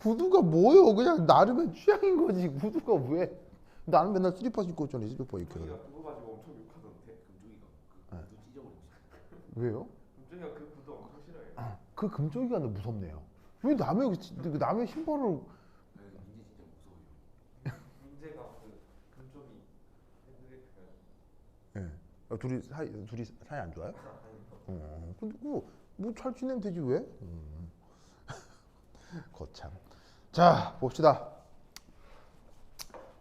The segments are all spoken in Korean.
구두가 뭐예요? 그냥 나름의 취향인 거지. 구두가 왜? 나는 맨날 슬리퍼 신고 있잖아. 슬리퍼 이렇게. 금종이가 그거 가지고 엄청 욕하던데 금종이가 그 구두 찢어버리고 왜요? 금종이가 그 구두 엄청 싫어해 그 금쪽이가 너무 무섭네요. 왜 남의 그 남의 신발을 네, 민재 진짜 무서워요 민재가 그 금종이 핸드레이크가 예. 어, 둘이 사이 둘이 사이 안 좋아요? 어. 근데 뭐잘 지내면 되지 왜? 음. 거참. 자 봅시다.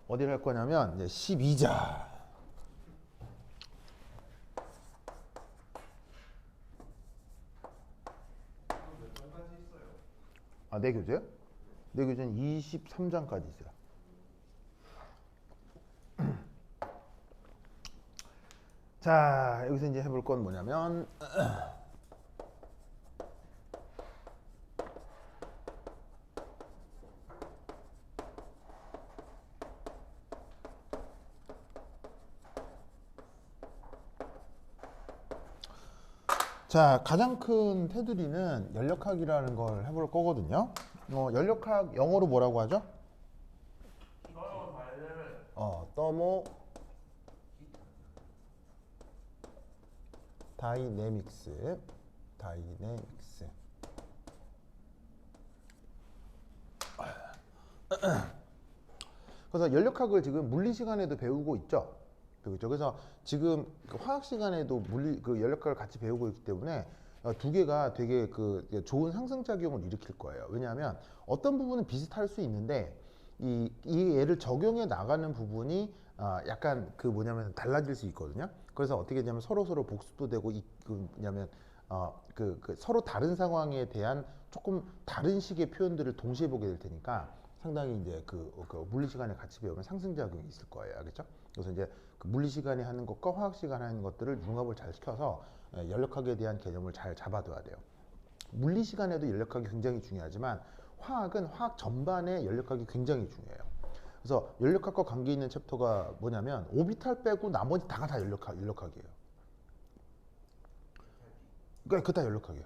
어디를 할 거냐면 이제 12자. 몇 장까지 있어요? 아, 내 교재요? 내 교재는 23장까지 있어요. 자, 여기서 이제 해볼 건 뭐냐면 자, 가장 큰 테두리는 연력학이라는 걸 해볼 거거든요. 어, 연력학 영어로 뭐라고 하죠? 어, 떠모 다이내믹스 다이내믹스 그래서 연력학을 지금 물리 시간에도 배우고 있죠. 그렇죠. 그래서 지금 그 화학 시간에도 물리 그 연력학을 같이 배우고 있기 때문에 어, 두 개가 되게 그 좋은 상승 작용을 일으킬 거예요. 왜냐하면 어떤 부분은 비슷할 수 있는데 이, 이 얘를 적용해 나가는 부분이 아, 약간 그 뭐냐면 달라질 수 있거든요. 그래서 어떻게 되냐면 서로 서로 복습도 되고 이, 그 뭐냐면 어, 그, 그 서로 다른 상황에 대한 조금 다른 식의 표현들을 동시에 보게 될 테니까 상당히 이제 그, 그 물리 시간에 같이 배우면 상승 작용이 있을 거예요. 알겠죠? 그래서 이제 그 물리 시간에 하는 것과 화학 시간에 하는 것들을 융합을 잘 시켜서 예, 연력학에 대한 개념을 잘 잡아둬야 돼요. 물리 시간에도 연력학이 굉장히 중요하지만 화학은 화학 전반에 연력학이 굉장히 중요해요. 그래서 연력학과 관계 있는 챕터가 뭐냐면 오비탈 빼고 나머지 다가 다 연력학, 연력학이에요. 그러니까 그다 연력학이에요.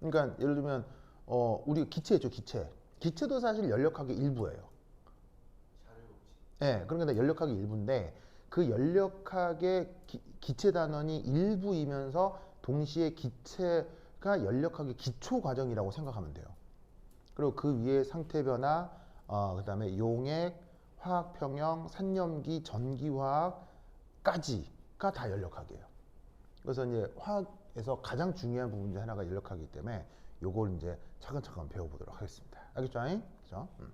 그러니까 예를 들면 어 우리 기체 있죠 기체. 기체도 사실 연력학의 일부예요. 예, 그러니까 연력학이 일부인데 그 연력학의 기, 기체 단원이 일부이면서 동시에 기체가 연력학의 기초 과정이라고 생각하면 돼요. 그리고 그 위에 상태 변화, 어, 그 다음에 용액, 화학 평형, 산염기, 전기화학까지가 다 연력학이에요. 그래서 이제 화학에서 가장 중요한 부분 중 하나가 연력학이기 때문에 요걸 이제 차근차근 배워보도록 하겠습니다. 알겠죠? 그죠? 음.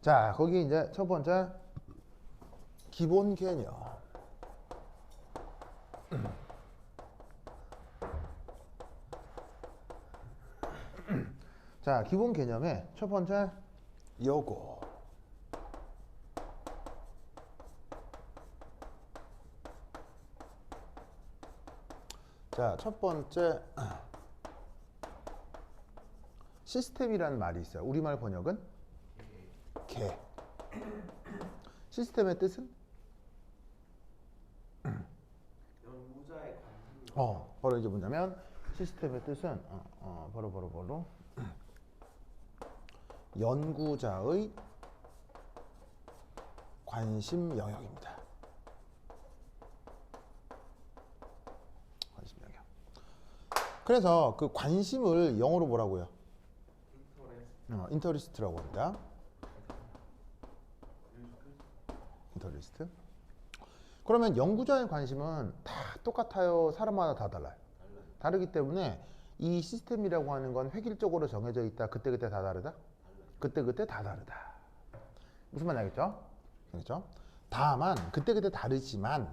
자, 거기 이제 첫 번째 기본 개념. 자, 기본 개념의 첫 번째 요거. 자, 첫 번째 시스템이라는 말이 있어요. 우리말 번역은 개. 시스템의 뜻은 연구자의 관심 어, 바로 이제 뭐냐면 시스템의 뜻은 어, 어, 바로 바로 바로 연구자의 관심 영역입니다. 관심 영역. 그래서 그 관심을 영어로 뭐라고요? 어, 인터리스트라고 합니다. 인터리스트. 그러면 연구자의 관심은 다 똑같아요. 사람마다 다 달라요. 다르기 때문에 이 시스템이라고 하는 건 획일적으로 정해져 있다. 그때그때 다 다르다. 그때그때 다 다르다. 무슨 말인지 알겠죠? 알겠죠? 다만 그때그때 다르지만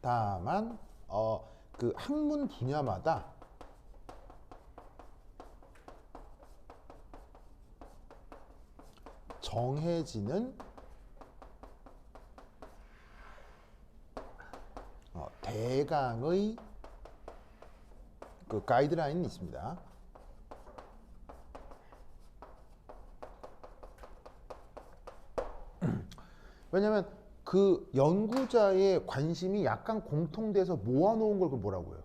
다만 어, 그 학문 분야마다 정해지는 어, 대강의 그 가이드라인이 있습니다. 왜냐하면 그 연구자의 관심이 약간 공통돼서 모아놓은 걸 뭐라고 해요?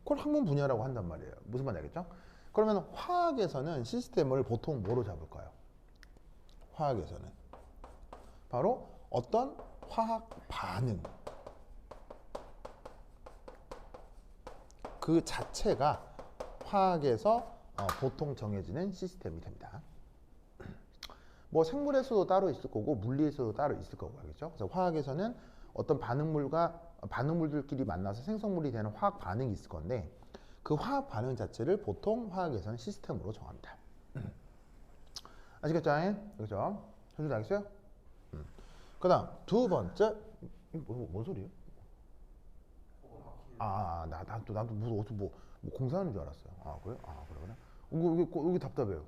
그걸 학문 분야라고 한단 말이에요. 무슨 말인지 알겠죠? 그러면 화학에서는 시스템을 보통 뭐로 잡을까요? 화학에서는 바로 어떤 화학 반응 그 자체가 화학에서 어, 보통 정해지는 시스템이 됩니다. 뭐 생물에서도 따로 있을 거고 물리에서도 따로 있을 거고 알겠죠? 그래서 화학에서는 어떤 반응물과 반응물들끼리 만나서 생성물이 되는 화학 반응이 있을 건데 그 화학 반응 자체를 보통 화학에서는 시스템으로 정합니다. 아시겠죠? 그렇죠? 현준 알겠어요? 음. 그 다음 두 번째 이거 뭐, 뭔 소리예요? 아, 나, 나, 또, 나도 뭐, 어떻게 뭐, 뭐 공사하는 줄 알았어요. 아, 그래? 아, 그래, 그래? 이거, 이거, 이거 답답해요.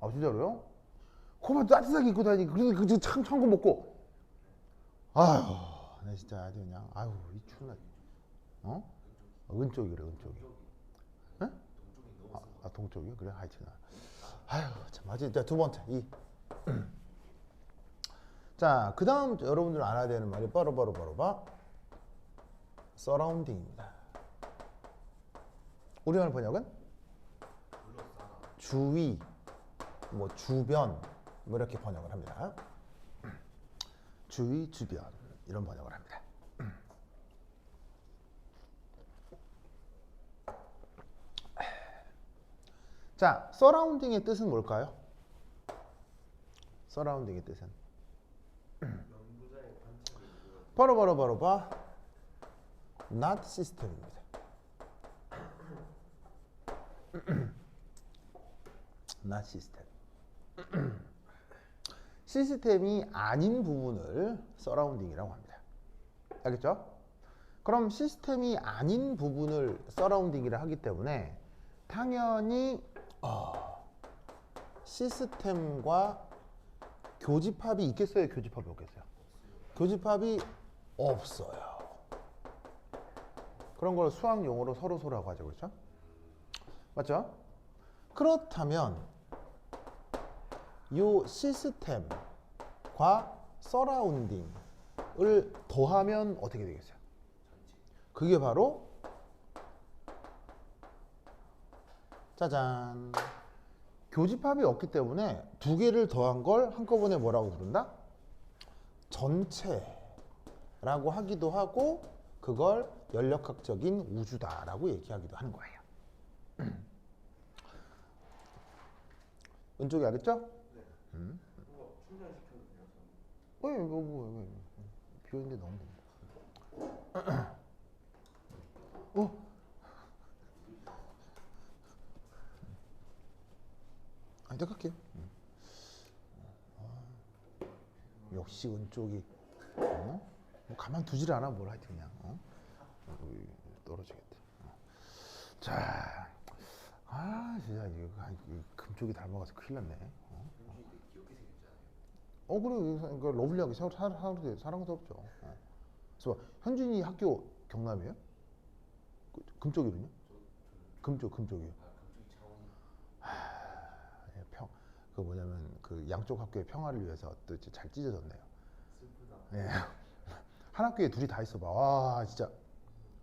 아, 진짜로요? 그만 따뜻하게 입고 다니. 그래서 그, 참, 참고 먹고. 아휴, 나 진짜 아주 그냥, 아휴, 이 추운 날. 어? 은쪽이래, 은쪽이. 에? 아, 아, 동쪽이요? 그래, 하여튼. 아휴, 참, 맞지. 자, 두 번째, 이. 자, 그 다음 여러분들 알아야 되는 말이 바로 바로 바로 바 서라운딩입니다. 우리말 번역은 주위, 뭐 주변, 뭐 이렇게 번역을 합니다. 주위, 주변 이런 번역을 합니다. 자, 서라운딩의 뜻은 뭘까요? 서라운딩의 뜻은 바로 바로 바로 봐 not system입니다. not system. 시스템이 아닌 부분을 서라운딩이라고 합니다. 알겠죠? 그럼 시스템이 아닌 부분을 서라운딩이라 하기 때문에 당연히 어, 시스템과 교집합이 있겠어요? 교집합이 없겠어요? 교집합이 없어요. 그런 걸 수학 용어로 서로 서로라고 하죠, 그렇죠? 맞죠? 그렇다면 요 시스템과 서라운딩을 더하면 어떻게 되겠어요? 그게 바로 짜잔 교집합이 없기 때문에 두 개를 더한 걸 한꺼번에 뭐라고 부른다? 전체라고 하기도 하고 그걸 연력학적인 우주다라고 얘기하기도 하는 거예요. 왼쪽이 알겠죠? 음. 왜 이거 뭐 왜, 왜, 비었는데 너무 어? 할게요. 음. 아, 역시 왼쪽이 어? 뭐 가만 두질 않아 뭘 하여튼 그냥 어? 떨어지겠다. 어. 자, 아 진짜 이거 금쪽이 닮아가서 큰일 났네. 어, 어 그래 그 러블리하게 사, 사, 사, 사랑스럽죠. 어. 그래서 현준이 학교 경남이에요? 그, 금쪽이군요? 금쪽 금쪽이요. 예, 평, 그 뭐냐면 그 양쪽 학교의 평화를 위해서 또 이제 잘 찢어졌네요. 예. 한 학교에 둘이 다 있어 봐. 와 진짜.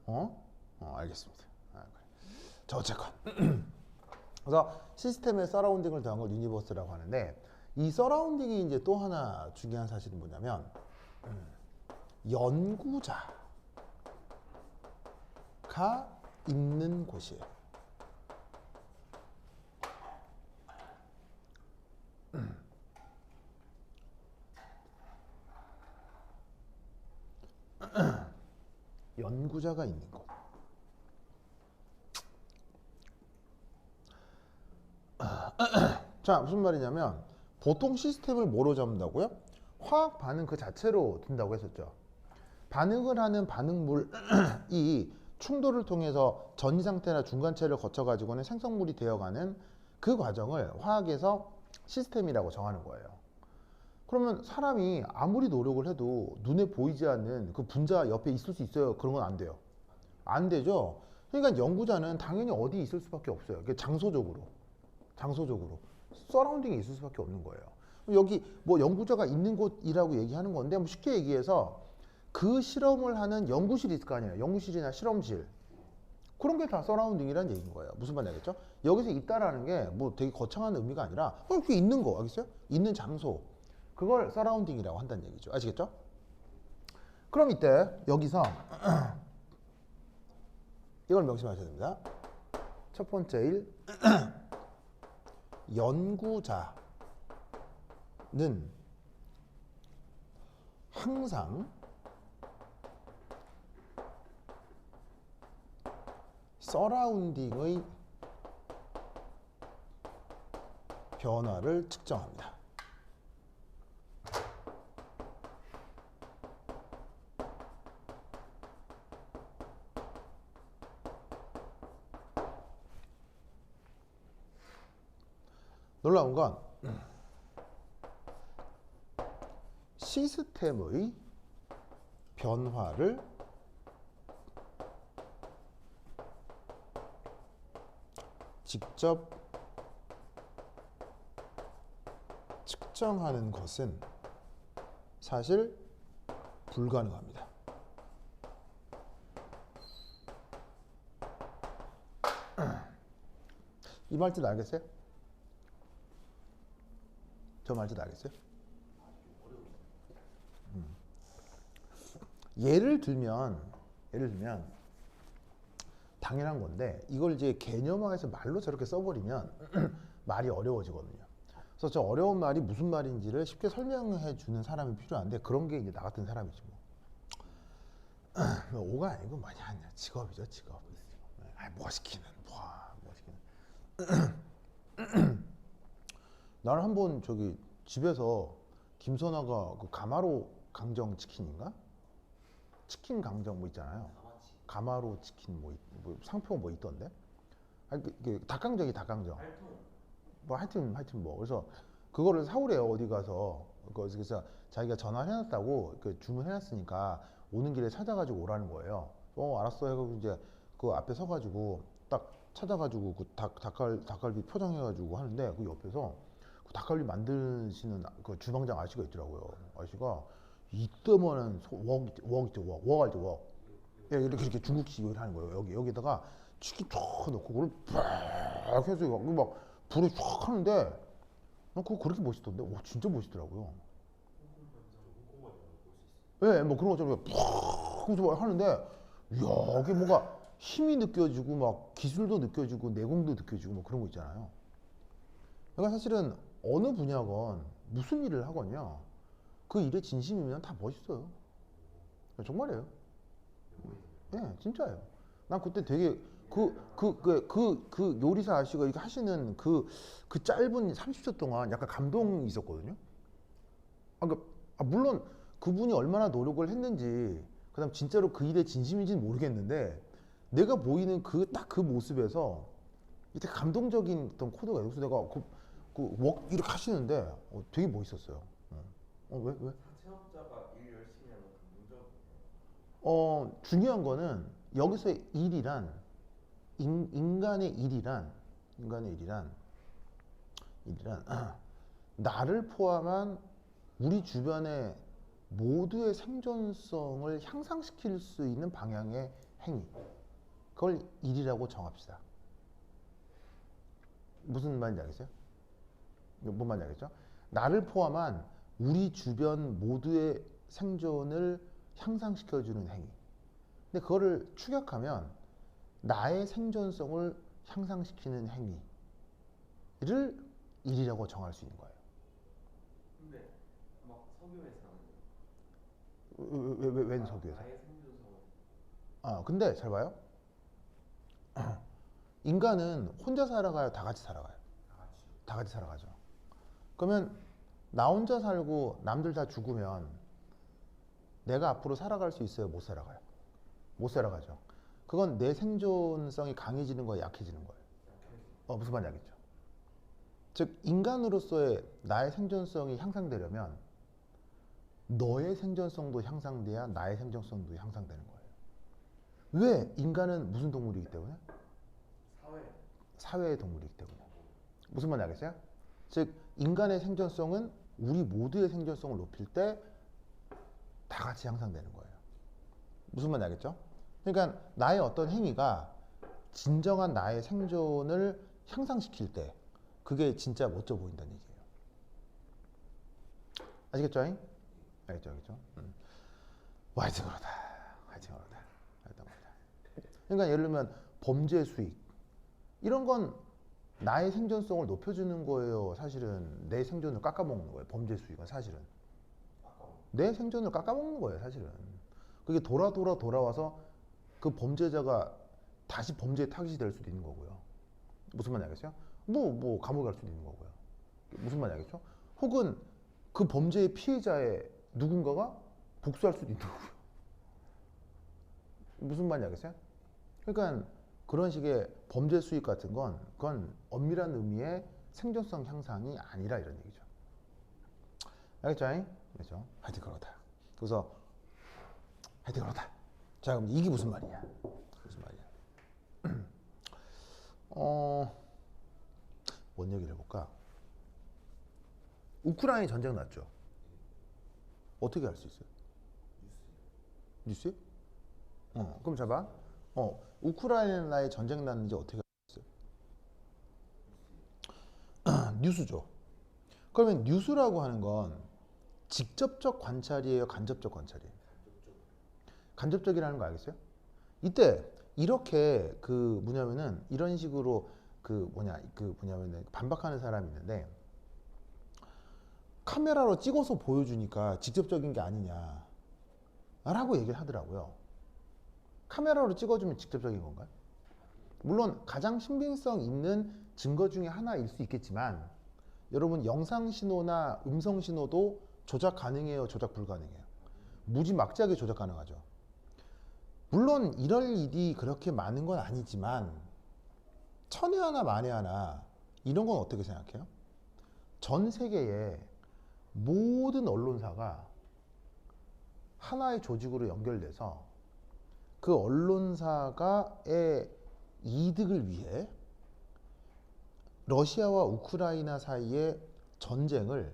어? 어 알겠습니다. 아, 그래. 자 어쨌건. 그래서 시스템의 서라운딩을 더한 걸 유니버스라고 하는데 이 서라운딩이 이제 또 하나 중요한 사실은 뭐냐면 음, 연구자가 있는 곳이에요. 연구자가 있는 곳. 자, 무슨 말이냐면 보통 시스템을 뭐로 잡는다고요? 화학 반응 그 자체로 둔다고 했었죠. 반응을 하는 반응물이 충돌을 통해서 전이 상태나 중간체를 거쳐 가지고는 생성물이 되어가는 그 과정을 화학에서 시스템이라고 정하는 거예요. 그러면 사람이 아무리 노력을 해도 눈에 보이지 않는 그 분자 옆에 있을 수 있어요? 그런 건 안 돼요. 안 되죠. 그러니까 연구자는 당연히 어디 있을 수밖에 없어요. 그 장소적으로. 장소적으로. 서라운딩이 있을 수밖에 없는 거예요. 여기 뭐 연구자가 있는 곳이라고 얘기하는 건데 뭐 쉽게 얘기해서 그 실험을 하는 연구실이 있을 거 아니에요. 연구실이나 실험실. 그런 게 다 서라운딩이라는 얘기인 거예요. 무슨 말인지 알겠죠? 여기서 있다라는 게 뭐 되게 거창한 의미가 아니라 어, 이렇게 있는 거 알겠어요? 있는 장소 그걸 서라운딩이라고 한다는 얘기죠. 아시겠죠? 그럼 이때 여기서 이걸 명심하셔야 됩니다. 첫 번째 일 연구자는 항상 서라운딩의 변화를 측정합니다. 놀라운 건 시스템의 변화를 직접 측정하는 것은 사실 불가능합니다. 이 말뜻 알겠어요? 저 말뜻 알겠어요? 음. 예를 들면 예를 들면 당연한 건데 이걸 이제 개념화해서 말로 저렇게 써버리면 말이 어려워지거든요. 그래서 저 어려운 말이 무슨 말인지를 쉽게 설명해 주는 사람이 필요한데 그런 게 이제 나 같은 사람이지 뭐. 오가 아니고 뭐냐 직업이죠 직업. 아, 뭐 시키는 뭐, 뭐 시키는. 나는 한번 저기 집에서 김선아가 그 가마로 강정 치킨인가? 치킨 강정 뭐 있잖아요. 가마로 치킨 뭐, 있- 뭐 상표 뭐 있던데? 아니 그, 그 닭강정이 닭강정. 뭐 하여튼 하여튼 뭐 그래서 그거를 사오래요 어디 가서 그래서 그래서 자기가 전화해놨다고 그 주문해놨으니까 오는 길에 찾아가지고 오라는 거예요. 어 알았어 해가지고 이제 그 앞에 서가지고 딱 찾아가지고 그 닭 닭갈 닭갈비 포장해가지고 하는데 그 옆에서 그 닭갈비 만드시는 그 주방장 아저씨가 있더라고요. 아저씨가 이때만한 웍웍 있죠 웍웍 알죠 웍. 예, 이렇게 이렇게 중국식 요리를 하는 거예요. 여기 여기다가 치킨 쫙 넣고 그걸 팍 해서 이거 막 불에 쫙 하는데 난 그거 그렇게 멋있던데. 오 진짜 멋있더라고요. 예, 뭐 그런 것처럼 팍 하면서 막 하는데 이야, 이게 뭔가 힘이 느껴지고 막 기술도 느껴지고 내공도 느껴지고 뭐 그런 거 있잖아요. 그러니까 사실은 어느 분야건 무슨 일을 하건요. 그 일에 진심이면 다 멋있어요. 정말이에요. 예, 진짜예요. 난 그때 되게 그 그 그 그 그 요리사 아저씨가 이렇게 하시는 그 그 짧은 30초 동안 약간 감동이 있었거든요. 아, 그러니까 아, 물론 그분이 얼마나 노력을 했는지 그다음 진짜로 그 일에 진심인지는 모르겠는데 내가 보이는 그 딱그 모습에서 이렇게 감동적인 어떤 코드가 있어서 내가 그 그웍 이렇게 하시는데 어, 되게 멋있었어요. 어, 어, 왜 왜? 체험자가 일 열심히 하면 어, 중요한 거는 여기서 일이란 인, 인간의 일이란 인간의 일이란 일이란 나를 포함한 우리 주변의 모두의 생존성을 향상시킬 수 있는 방향의 행위 그걸 일이라고 정합시다. 무슨 말인지 알겠어요? 뭔 말인지 알겠죠? 나를 포함한 우리 주변 모두의 생존을 향상시켜주는 행위. 근데 그거를 추격하면 나의 생존성을 향상시키는 행위를 일이라고 정할 수 있는 거예요. 근데 막 석유회사 하는 왜, 왜, 왜? 나의 생존성을 아, 근데 잘 봐요. 인간은 혼자 살아가요, 다 같이 살아가요. 다 같이 다 같이 살아가죠. 그러면 나 혼자 살고 남들 다 죽으면 내가 앞으로 살아갈 수 있어요? 못 살아가요? 못 살아가죠. 그건 내 생존성이 강해지는 거예요? 약해지는 거예요? 어, 무슨 말인지 알겠죠? 즉, 인간으로서의 나의 생존성이 향상되려면 너의 생존성도 향상돼야 나의 생존성도 향상되는 거예요. 왜? 인간은 무슨 동물이기 때문에? 사회 사회의 동물이기 때문에. 무슨 말인지 알겠어요? 즉 인간의 생존성은 우리 모두의 생존성을 높일 때 다 같이 향상되는 거예요. 무슨 말인지 알겠죠? 그러니까 나의 어떤 행위가 진정한 나의 생존을 향상시킬 때 그게 진짜 멋져 보인다는 얘기예요. 아시겠죠? 잉? 알겠죠? 알겠죠? 음. 화이팅 그러다. 화이팅 그러다. 그러니까 예를 들면 범죄 수익 이런 건 나의 생존성을 높여주는 거예요. 사실은 내 생존을 깎아먹는 거예요. 범죄 수익은 사실은 내 생존을 깎아먹는 거예요. 사실은 그게 돌아 돌아 돌아와서 그 범죄자가 다시 범죄의 타깃이 될 수도 있는 거고요. 무슨 말인지 알겠어요? 뭐, 뭐, 감옥에 갈 수도 있는 거고요. 무슨 말인지 알겠죠? 혹은 그 범죄의 피해자의 누군가가 복수할 수도 있는 거고요. 무슨 말인지 알겠어요? 그러니까 그런 식의 범죄 수익 같은 건 그건 엄밀한 의미의 생존성 향상이 아니라 이런 얘기죠. 알겠죠? 그렇죠? 하여튼 그러다. 그래서 하여튼 그러다. 자, 그럼 이게 무슨 말이냐? 무슨 말이야? 어, 뭔 얘기를 해볼까? 우크라이나 전쟁 났죠. 어떻게 알 수 있어요? 뉴스? 어, 그럼 잘 봐. 어, 우크라이나에 전쟁 났는지 어떻게 알수 있어요? 뉴스죠. 그러면 뉴스라고 하는 건 직접적 관찰이에요, 간접적 관찰이에요? 간접적이라는 거 알겠어요? 이때 이렇게 그 뭐냐면은 이런 식으로 그 뭐냐 그 뭐냐면은 반박하는 사람이 있는데 카메라로 찍어서 보여주니까 직접적인 게 아니냐 라고 얘기를 하더라고요. 카메라로 찍어주면 직접적인 건가요? 물론 가장 신빙성 있는 증거 중에 하나일 수 있겠지만 여러분 영상 신호나 음성 신호도 조작 가능해요, 조작 불가능해요. 무지막지하게 조작 가능하죠. 물론 이럴 일이 그렇게 많은 건 아니지만 천에 하나 만에 하나 이런 건 어떻게 생각해요? 전 세계의 모든 언론사가 하나의 조직으로 연결돼서 그 언론사가의 이득을 위해 러시아와 우크라이나 사이의 전쟁을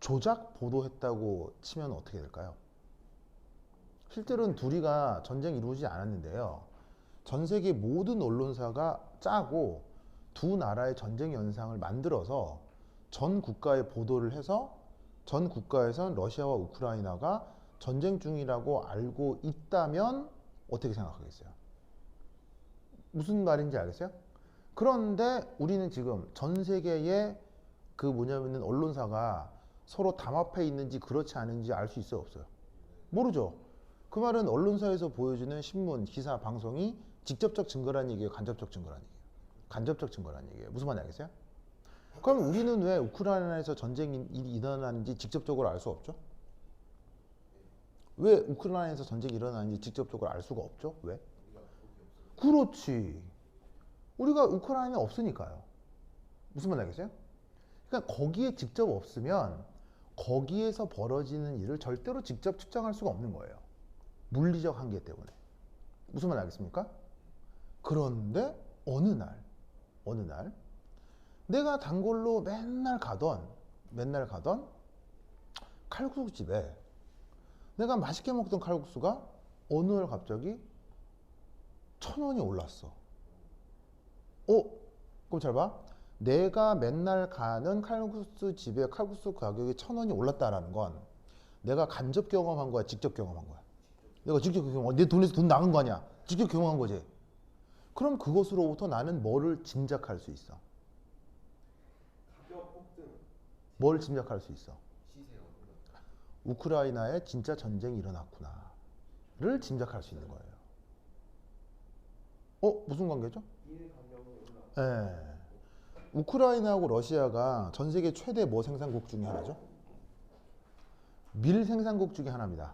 조작 보도했다고 치면 어떻게 될까요? 실제로는 둘이가 전쟁 이루어지지 않았는데요. 전 세계 모든 언론사가 짜고 두 나라의 전쟁 현상을 만들어서 전 국가에 보도를 해서 전 국가에선 러시아와 우크라이나가 전쟁 중이라고 알고 있다면 어떻게 생각하겠어요? 무슨 말인지 알겠어요? 그런데 우리는 지금 전 세계의 그 뭐냐면은 언론사가 서로 담합해 있는지 그렇지 않은지 알 수 있어요, 없어요? 모르죠. 그 말은 언론사에서 보여주는 신문, 기사, 방송이 직접적 증거란 얘기예요, 간접적 증거란 얘기예요. 간접적 증거란 얘기예요. 무슨 말인지 알겠어요? 그럼 우리는 왜 우크라이나에서 전쟁이 일어나는지 직접적으로 알 수 없죠? 왜 우크라이나에서 전쟁이 일어나는지 직접적으로 알 수가 없죠? 왜? 그렇지. 우리가 우크라이나에 없으니까요. 무슨 말인지 알겠어요? 그러니까 거기에 직접 없으면 거기에서 벌어지는 일을 절대로 직접 측정할 수가 없는 거예요. 물리적 한계 때문에. 무슨 말 알겠습니까? 그런데 어느 날, 어느 날, 내가 단골로 맨날 가던, 맨날 가던 칼국수 집에 내가 맛있게 먹던 칼국수가 어느 날 갑자기 천 원이 올랐어. 어? 그럼 잘 봐. 내가 맨날 가는 칼국수 집의 칼국수 가격이 천 원이 올랐다라는 건 내가 간접 경험한 거야, 직접 경험한 거야. 내가 직접 경험, 내 돈에서 돈 나간 거 아니야. 직접 경험한 거지. 그럼 그것으로부터 나는 뭐를 짐작할 수 있어? 뭘 짐작할 수 있어? 우크라이나에 진짜 전쟁이 일어났구나를 짐작할 수 있는 거예요. 어 무슨 관계죠? 예. 우크라이나하고 러시아가 전 세계 최대 뭐 생산국 중에 하나죠? 밀 생산국 중에 하나입니다.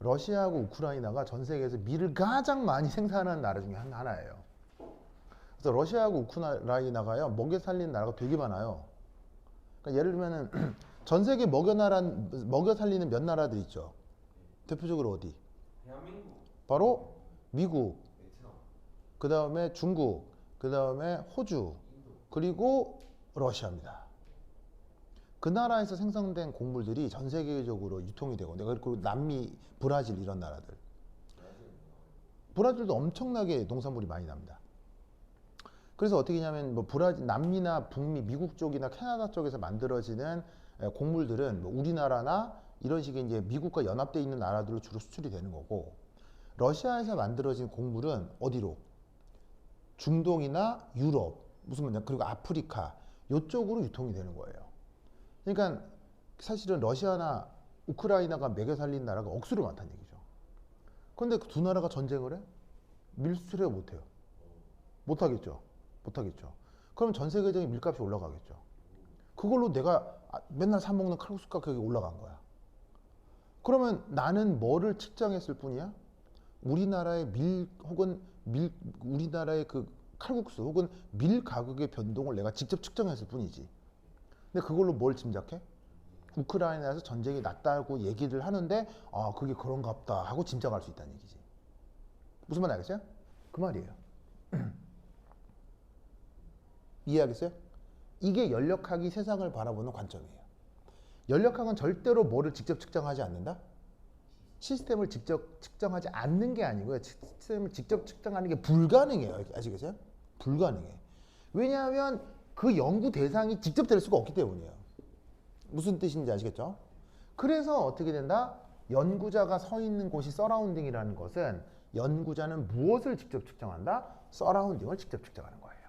러시아하고 우크라이나가 전 세계에서 밀을 가장 많이 생산하는 나라 중에 한- 하나예요. 그래서 러시아하고 우크라이나가요 먹여 살리는 나라가 되게 많아요. 그러니까 예를 들면은 전 세계 먹여 나라 먹여 살리는 몇 나라들 있죠. 대표적으로 어디? 대한민국, 바로 미국, 그 다음에 중국, 그 다음에 호주, 그리고 러시아입니다. 그 나라에서 생성된 곡물들이 전 세계적으로 유통이 되고, 내가 그리고 남미, 브라질 이런 나라들. 브라질도 엄청나게 농산물이 많이 납니다. 그래서 어떻게 하냐면 뭐 브라질, 남미나 북미, 미국 쪽이나 캐나다 쪽에서 만들어지는 에, 곡물들은 뭐 우리나라나 이런 식의 이제 미국과 연합돼 있는 나라들로 주로 수출이 되는 거고 러시아에서 만들어진 곡물은 어디로? 중동이나 유럽 무슨 말이냐 그리고 아프리카 요쪽으로 유통이 되는 거예요. 그러니까 사실은 러시아나 우크라이나가 매겨 살린 나라가 억수로 많다는 얘기죠. 그런데 그 두 나라가 전쟁을 해? 밀수출해요 못해요? 못하겠죠. 못하겠죠. 그럼 전 세계적인 밀값이 올라가겠죠. 그걸로 내가 아, 맨날 사 먹는 칼국수 가격이 올라간 거야. 그러면 나는 뭐를 측정했을 뿐이야? 우리나라의 밀 혹은 밀 우리나라의 그 칼국수 혹은 밀 가격의 변동을 내가 직접 측정했을 뿐이지. 근데 그걸로 뭘 짐작해? 우크라이나에서 전쟁이 났다고 얘기를 하는데 아 그게 그런가 보다 하고 짐작할 수 있다는 얘기지. 무슨 말 알겠어요? 그 말이에요. 이해하겠어요? 이게 연력학이 세상을 바라보는 관점이에요. 연력학은 절대로 뭐를 직접 측정하지 않는다? 시스템을 직접 측정하지 않는 게 아니고요. 시스템을 직접 측정하는 게 불가능해요. 아시겠어요? 불가능해. 왜냐하면 그 연구 대상이 직접 될 수가 없기 때문이에요. 무슨 뜻인지 아시겠죠? 그래서 어떻게 된다? 연구자가 서 있는 곳이 서라운딩이라는 것은 연구자는 무엇을 직접 측정한다? 서라운딩을 직접 측정하는 거예요.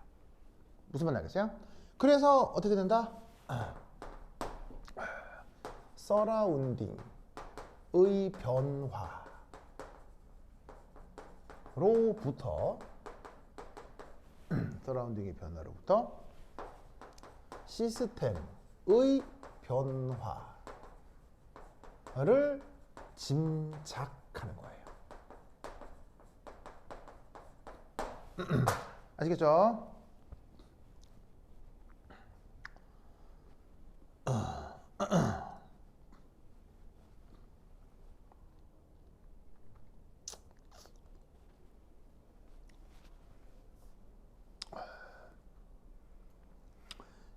무슨 말 알겠어요? 그래서 어떻게 된다? 서라운딩의 변화로부터 서라운딩의 변화로부터 시스템의 변화를 짐작하는 거예요. 아시겠죠?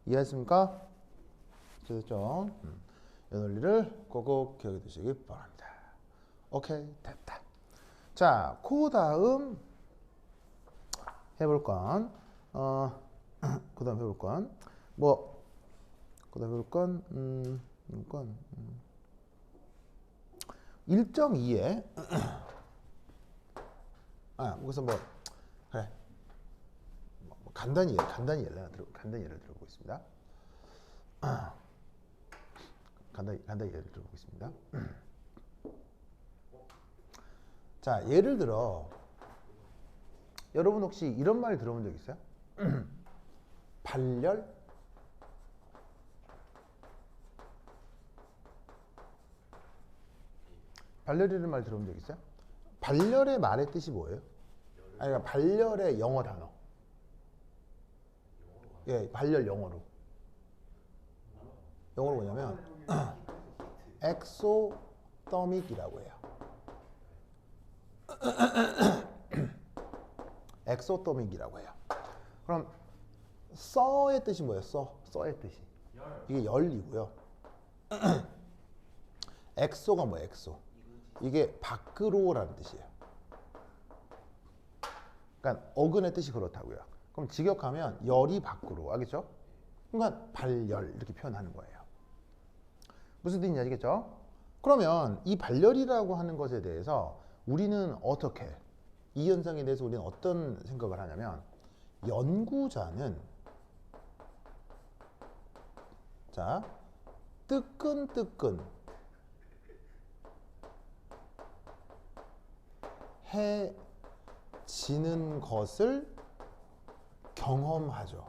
이해했습니까? 됐죠? 음. 이 논리를 꼭꼭 기억해 두시기 바랍니다. 오케이, 됐다. 자, 그 다음 해볼 건, 어, 그 다음 해볼 건, 뭐, 그 다음 해볼 건, 음, 해볼 건, 음. 1.2에, 아, 그래서 뭐, 그래. 뭐, 간단히, 간단히 예를 들어, 간단히 예를 들어보겠습니다. 간단히, 간단히 예를 들어보겠습니다. 자, 예를 들어 여러분 혹시 이런 말 들어본 적 있어요? 발열? 발열이라는 말 들어본 적 있어요? 발열의 말의 뜻이 뭐예요? 아니, 그러니까 발열의 영어 단어. 예, 발열 영어로. 영어로 뭐냐면 엑소더믹이라고 해요. 엑소더믹이라고 해요. 그럼 써의 뜻이 뭐예요? 써, 써의 뜻이. 이게 열이고요. 엑소가 뭐예요? 엑소. 이게 밖으로라는 뜻이에요. 그러니까 어근의 뜻이 그렇다고요. 그럼 직역하면 열이 밖으로, 알겠죠? 그러니까 발열 이렇게 표현하는 거예요. 무슨 뜻인지 아시겠죠? 그러면 이 발열이라고 하는 것에 대해서 우리는 어떻게 이 현상에 대해서 우리는 어떤 생각을 하냐면 연구자는 자 뜨끈뜨끈 해지는 것을 경험하죠.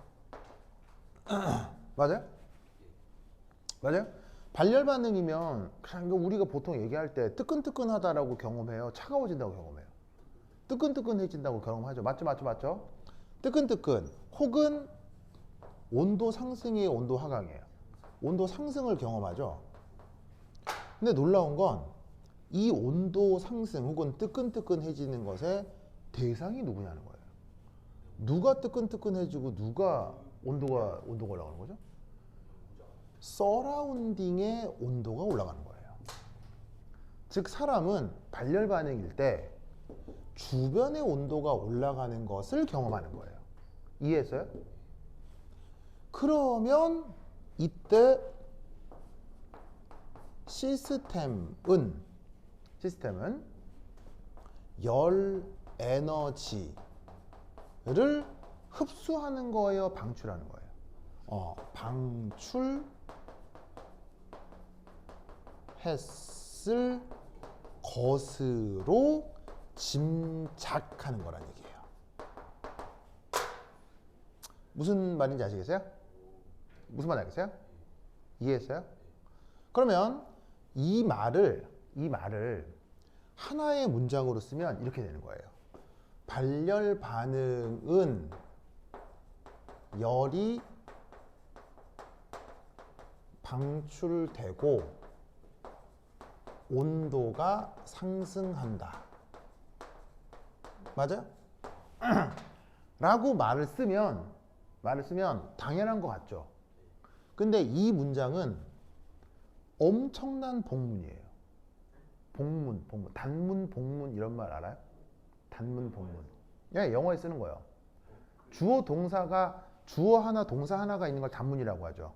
맞아요? 맞아요? 발열 반응이면 우리가 보통 얘기할 때 뜨끈뜨끈하다라고 경험해요. 차가워진다고 경험해요. 뜨끈뜨끈해진다고 경험하죠. 맞죠, 맞죠, 맞죠? 뜨끈뜨끈 혹은 온도 상승의 온도 하강이에요. 온도 상승을 경험하죠. 근데 놀라운 건 이 온도 상승 혹은 뜨끈뜨끈해지는 것의 대상이 누구냐는 거예요. 누가 뜨끈뜨끈해지고 누가 온도가 온도가 올라가는 거죠? 서라운딩의 온도가 올라가는 거예요. 즉 사람은 발열 반응일 때 주변의 온도가 올라가는 것을 경험하는 거예요. 이해했어요? 그러면 이때 시스템은 시스템은 열 에너지를 흡수하는 거예요, 방출하는 거예요. 어, 방출 했을 것으로 짐작하는 거란 얘기예요. 무슨 말인지 아시겠어요? 무슨 말 알겠어요? 이해했어요? 그러면 이 말을 이 말을 하나의 문장으로 쓰면 이렇게 되는 거예요. 발열 반응은 열이 방출되고 온도가 상승한다. 맞아요? 라고 말을 쓰면 말을 쓰면 당연한 것 같죠. 근데 이 문장은 엄청난 복문이에요. 복문, 복문, 단문, 복문 이런 말 알아요? 단문, 복문. 예, 영어에 쓰는 거예요. 주어 동사가 주어 하나, 동사 하나가 있는 걸 단문이라고 하죠.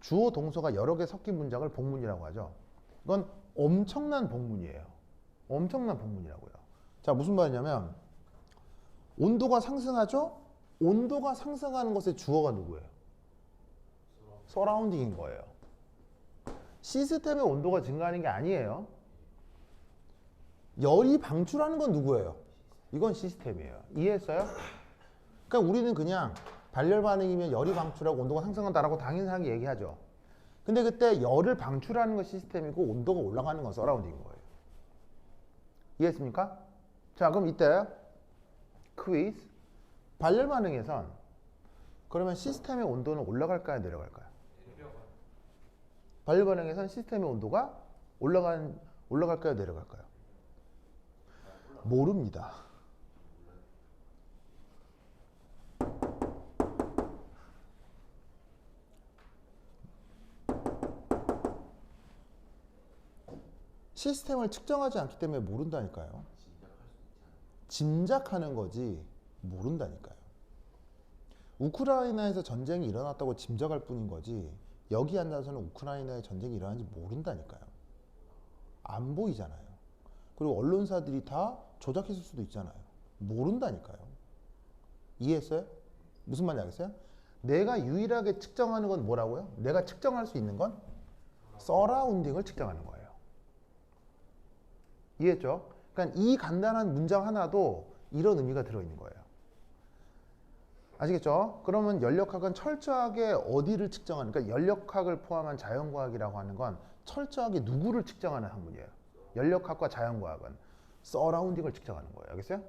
주어 동사가 여러 개 섞인 문장을 복문이라고 하죠. 이건 엄청난 복문이에요. 엄청난 복문이라고요. 자, 무슨 말이냐면 온도가 상승하죠? 온도가 상승하는 것의 주어가 누구예요? 서라운딩인 거예요. 시스템의 온도가 증가하는 게 아니에요. 열이 방출하는 건 누구예요? 이건 시스템이에요. 이해했어요? 그러니까 우리는 그냥 발열 반응이면 열이 방출하고 온도가 상승한다라고 당연하게 얘기하죠. 근데 그때 열을 방출하는 건 시스템이고 온도가 올라가는 건 서라운딩인 거예요. 이해했습니까? 자, 그럼 이때 퀴즈 발열 반응에선 그러면 시스템의 온도는 올라갈까요, 내려갈까요? 발열 반응에선 시스템의 온도가 올라간 올라갈까요, 내려갈까요? 모릅니다. 시스템을 측정하지 않기 때문에 모른다니까요. 짐작하는 거지 모른다니까요. 우크라이나에서 전쟁이 일어났다고 짐작할 뿐인 거지 여기 앉아서는 우크라이나에 전쟁이 일어난지 모른다니까요. 안 보이잖아요. 그리고 언론사들이 다 조작했을 수도 있잖아요. 모른다니까요. 이해했어요? 무슨 말인지 알겠어요? 내가 유일하게 측정하는 건 뭐라고요? 내가 측정할 수 있는 건 서라운딩을 측정하는 거예요. 이해했죠? 그러니까 이 간단한 문장 하나도 이런 의미가 들어있는 거예요. 아시겠죠? 그러면 연력학은 철저하게 어디를 측정하는, 그러니까 연력학을 포함한 자연과학이라고 하는 건 철저하게 누구를 측정하는 학문이에요. 연력학과 자연과학은 서라운딩을 측정하는 거예요. 알겠어요?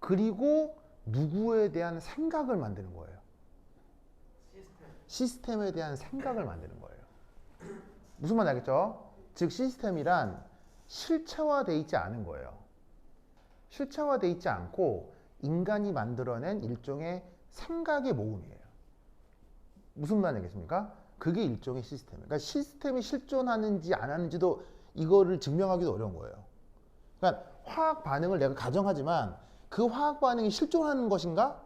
그리고 누구에 대한 생각을 만드는 거예요. 시스템 에 대한 생각을 만드는 거예요. 무슨 말인지 알겠죠? 즉 시스템이란 실체화돼 있지 않은 거예요. 실체화돼 있지 않고 인간이 만들어낸 일종의 생각의 모음이에요. 무슨 말이겠습니까? 그게 일종의 시스템이에요. 그러니까 시스템이 실존하는지 안 하는지도 이거를 증명하기도 어려운 거예요. 그러니까 화학 반응을 내가 가정하지만 그 화학 반응이 실존하는 것인가?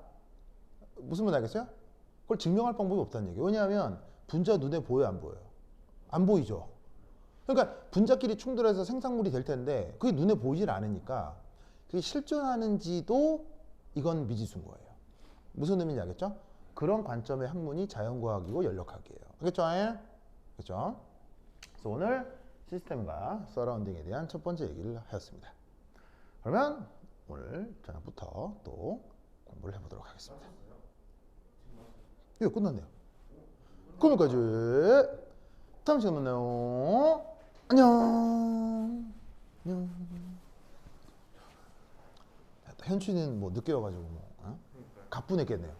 무슨 말 알겠어요? 그걸 증명할 방법이 없다는 얘기예요. 왜냐하면 분자 눈에 보여요, 안 보여요? 안 보이죠. 그러니까 분자끼리 충돌해서 생산물이 될 텐데 그게 눈에 보이질 않으니까 그게 실존하는지도 이건 미지수인 거예요. 무슨 의미인지 알겠죠? 그런 관점의 학문이 자연과학이고 연력학이에요. 알겠죠? 그렇죠? 그래서 오늘 시스템과 서라운딩에 대한 첫 번째 얘기를 하였습니다. 그러면 오늘 저녁부터 또 공부를 해보도록 하겠습니다. 이거 끝났네요. 그럼 여기까지. 다음 시간에 만나요. 안녕. 안녕. 현춘이는 뭐 늦게 와가지고 뭐 어? 가뿐했겠네요.